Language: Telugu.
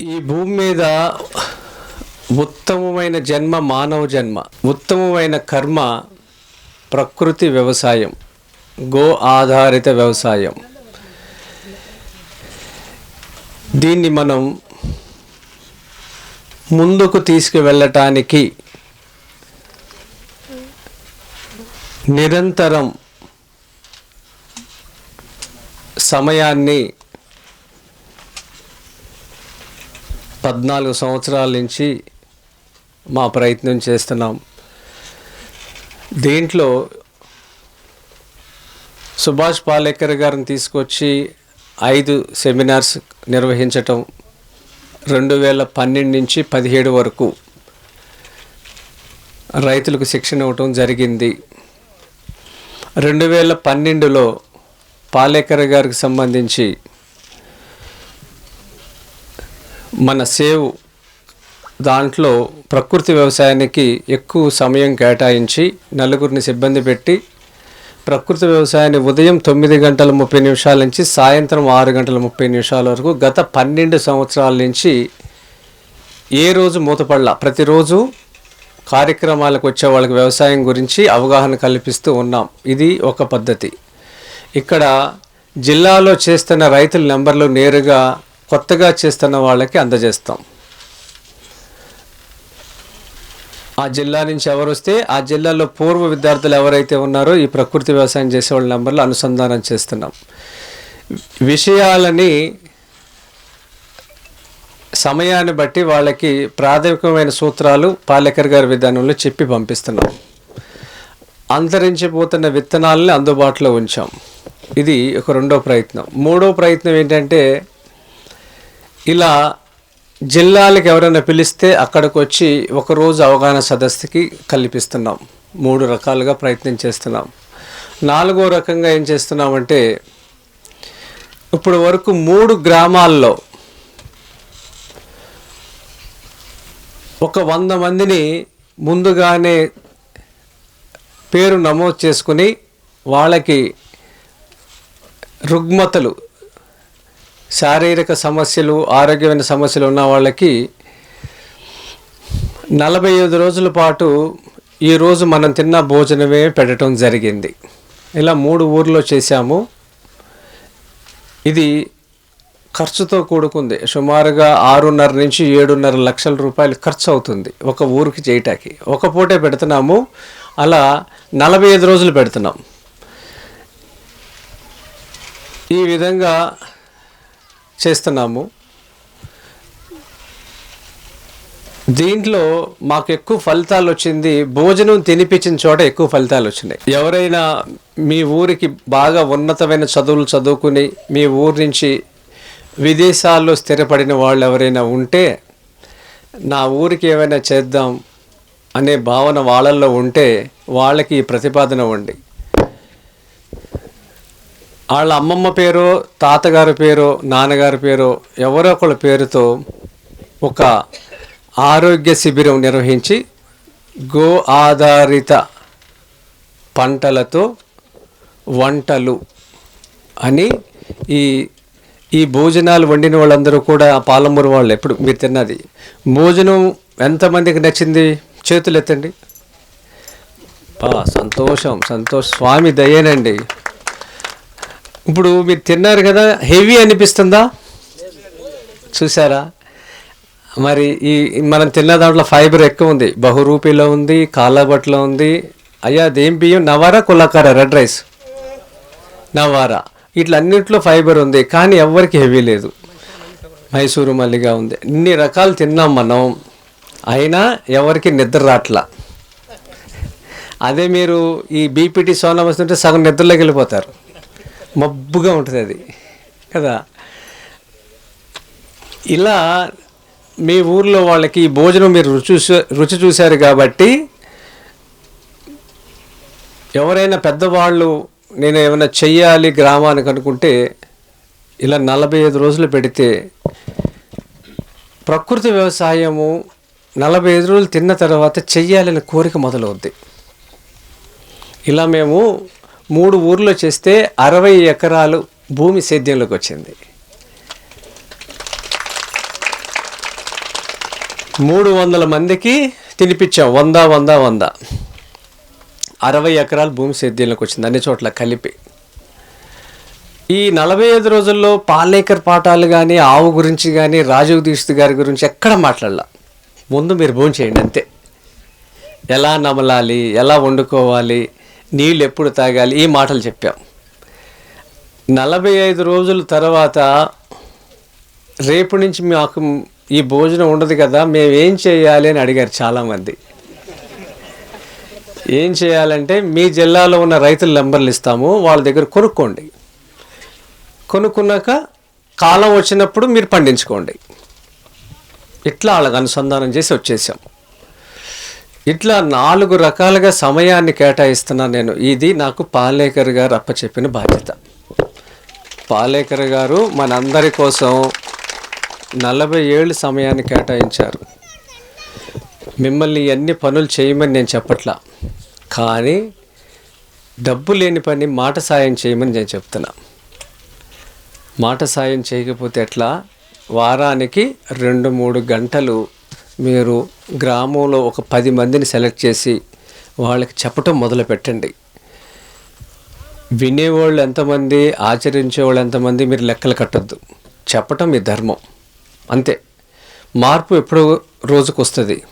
ఈ భూమి మీద ఉత్తమమైన జన్మ మానవ జన్మ ఉత్తమమైన కర్మ ప్రకృతి వ్యవసాయం గో ఆధారిత వ్యవసాయం. దీన్ని మనం ముందుకు తీసుకువెళ్ళటానికి నిరంతరం సమయాన్ని పద్నాలుగు సంవత్సరాల నుంచి మా ప్రయత్నం చేస్తున్నాం. దీంట్లో సుభాష్ పాలేకర్ గారిని తీసుకొచ్చి ఐదు సెమినార్స్ నిర్వహించటం రెండు వేల పన్నెండు నుంచి పదిహేడు వరకు రైతులకు శిక్షణ ఇవ్వటం జరిగింది. రెండు వేల పన్నెండులో పాలేకర్ గారికి సంబంధించి మన సేవ్ దాంట్లో ప్రకృతి వ్యవసాయానికి ఎక్కువ సమయం కేటాయించి నలుగురిని సిబ్బంది పెట్టి ప్రకృతి వ్యవసాయాన్ని ఉదయం తొమ్మిది గంటల ముప్పై నిమిషాల నుంచి సాయంత్రం ఆరు గంటల ముప్పై నిమిషాల వరకు గత పన్నెండు సంవత్సరాల నుంచి ఏ రోజు మూతపడలా. ప్రతిరోజు కార్యక్రమాలకు వచ్చే వాళ్ళకి వ్యవసాయం గురించి అవగాహన కల్పిస్తూ ఉన్నాం. ఇది ఒక పద్ధతి. ఇక్కడ జిల్లాలో చేస్తున్న రైతుల నెంబర్లు నేరుగా కొత్తగా చేస్తున్న వాళ్ళకి అందజేస్తాం. ఆ జిల్లా నుంచి ఎవరు వస్తే ఆ జిల్లాలో పూర్వ విద్యార్థులు ఎవరైతే ఉన్నారో ఈ ప్రకృతి వ్యవసాయం చేసే వాళ్ళ నెంబర్లు అనుసంధానం చేస్తున్నాం. విషయాలని సమయాన్ని బట్టి వాళ్ళకి ప్రాథమికమైన సూత్రాలు పాలేకర్ గారి విధానంలో చెప్పి పంపిస్తున్నాం. అంతరించిపోతున్న విత్తనాలని అందుబాటులో ఉంచాం. ఇది ఒక రెండో ప్రయత్నం. మూడో ప్రయత్నం ఏంటంటే ఇలా జిల్లాలకు ఎవరైనా పిలిస్తే అక్కడికి వచ్చి ఒకరోజు అవగాహన సదస్సుకి కల్పిస్తున్నాం. మూడు రకాలుగా ప్రయత్నం చేస్తున్నాం. నాలుగో రకంగా ఏం చేస్తున్నామంటే ఇప్పుడు వరకు మూడు గ్రామాల్లో ఒక వంద మందిని ముందుగానే పేరు నమోదు చేసుకుని వాళ్ళకి రుగ్మతలు శారీరక సమస్యలు ఆరోగ్యమైన సమస్యలు ఉన్న వాళ్ళకి నలభై ఐదు రోజుల పాటు ఈరోజు మనం తిన్న భోజనమే పెట్టడం జరిగింది. ఇలా మూడు ఊర్లో చేశాము. ఇది ఖర్చుతో కూడుకుంది. సుమారుగా ఆరున్నర నుంచి ఏడున్నర లక్షల రూపాయలు ఖర్చు అవుతుంది ఒక ఊరికి చేయటానికి. ఒక పూటే పెడుతున్నాము. అలా నలభై ఐదు రోజులు పెడుతున్నాం. ఈ విధంగా చేస్తున్నాము. దీంట్లో మాకు ఎక్కువ ఫలితాలు వచ్చింది భోజనం తినిపించిన చోట ఎక్కువ ఫలితాలు వచ్చినాయి ఎవరైనా మీ ఊరికి బాగా ఉన్నతమైన చదువులు చదువుకుని మీ ఊరి నుంచి విదేశాల్లో స్థిరపడిన వాళ్ళు ఎవరైనా ఉంటే నా ఊరికి ఏమైనా చేద్దాం అనే భావన వాళ్ళల్లో ఉంటే వాళ్ళకి ఈ ప్రతిపాదన ఉండి వాళ్ళ అమ్మమ్మ పేరు తాతగారి పేరు నాన్నగారి పేరు ఎవరో ఒకళ్ళ పేరుతో ఒక ఆరోగ్య శిబిరం నిర్వహించి గో ఆధారిత పంటలతో వంటలు అని ఈ ఈ భోజనాలు వండిన వాళ్ళందరూ కూడా పాలమూరు వాళ్ళు ఎప్పుడు మీరు తిన్నది. భోజనం ఎంతమందికి నచ్చింది? చేతులు ఎత్తండి సంతోషం సంతోష్ స్వామి దయేనండి. ఇప్పుడు మీరు తిన్నారు కదా హెవీ అనిపిస్తుందా? చూసారా మరి ఈ మనం తిన్న దాంట్లో ఫైబర్ ఎక్కువ ఉంది. బహురూపిలో ఉంది కాలాబట్లో ఉంది. అయ్యా అదేం బియ్యం? Navara Kullakar red rice? Navara. ఇట్లన్నింటిలో ఫైబర్ ఉంది కానీ ఎవరికి హెవీ లేదు. మైసూరు మల్లిగా ఉంది. ఇన్ని రకాలు తిన్నాం మనం. అయినా ఎవరికి నిద్ర రాట్లా. అదే మీరు ఈ బీపీటీ సోనా వస్తుంటే సగం నిద్రలోకి వెళ్ళిపోతారు. మబ్బుగా ఉంటుంది అది. కదా? ఇలా మీ ఊర్లో వాళ్ళకి ఈ భోజనం మీరు రుచి రుచి చూశారు కాబట్టి ఎవరైనా పెద్దవాళ్ళు నేను ఏమైనా చెయ్యాలి గ్రామానికి అనుకుంటే ఇలా నలభై ఐదు రోజులు పెడితే ప్రకృతి వ్యవసాయము నలభై ఐదు రోజులు తిన్న తర్వాత చెయ్యాలనే కోరిక మొదలవుద్ది. ఇలా మేము మూడు ఊర్లో చేస్తే అరవై ఎకరాలు భూమి సేద్యంలోకి వచ్చింది. మూడు వందల మందికి తినిపించాం. వంద వంద వంద. అరవై ఎకరాలు భూమి సేద్యంలోకి వచ్చింది అన్ని చోట్ల కలిపి. ఈ నలభై ఐదు రోజుల్లో పాలేకర్ పాఠాలు కానీ ఆవు గురించి కానీ రాజీవ్ దీక్షిత్ గారి గురించి ఎక్కడ మాట్లాడలా. ముందు మీరు భోజనం చేయండి అంతే. ఎలా నమలాలి ఎలా వండుకోవాలి నీళ్ళు ఎప్పుడు తాగాలి? ఈ మాటలు చెప్పాం. నలభై ఐదు రోజుల తర్వాత రేపు నుంచి మాకు ఈ భోజనం ఉండదు కదా మేము ఏం చేయాలి అని అడిగారు చాలామంది. ఏం చేయాలంటే మీ జిల్లాలో ఉన్న రైతుల నెంబర్లు ఇస్తాము వాళ్ళ దగ్గర కొనుక్కోండి. కొనుక్కున్నాక కాలం వచ్చినప్పుడు మీరు పండించుకోండి. ఇట్లా వాళ్ళకి అనుసంధానం చేసి వచ్చేసాము ఇట్లా నాలుగు రకాలుగా సమయాన్ని కేటాయిస్తున్నా నేను. ఇది నాకు పాలేకర్ గారు అప్పచెప్పిన బాధ్యత. పాలేకర్ గారు మనందరి కోసం నలభై ఏళ్ళు సమయాన్ని కేటాయించారు. మిమ్మల్ని ఎన్ని పనులు చేయమని నేను చెప్పట్లా. కానీ డబ్బు లేని పని మాట సాయం చేయమని నేను చెప్తున్నా. మాట సాయం చేయకపోతే ఎట్లా? వారానికి రెండు మూడు గంటలు మీరు గ్రామంలో ఒక పది మందిని సెలెక్ట్ చేసి వాళ్ళకి చెప్పటం మొదలు పెట్టండి. వినేవాళ్ళు ఎంతమంది ఆచరించేవాళ్ళు ఎంతమంది మీరు లెక్కలు కట్టద్దు. చెప్పటం మీ ధర్మం. అంతే. మార్పు ఎప్పుడో రోజుకు వస్తుంది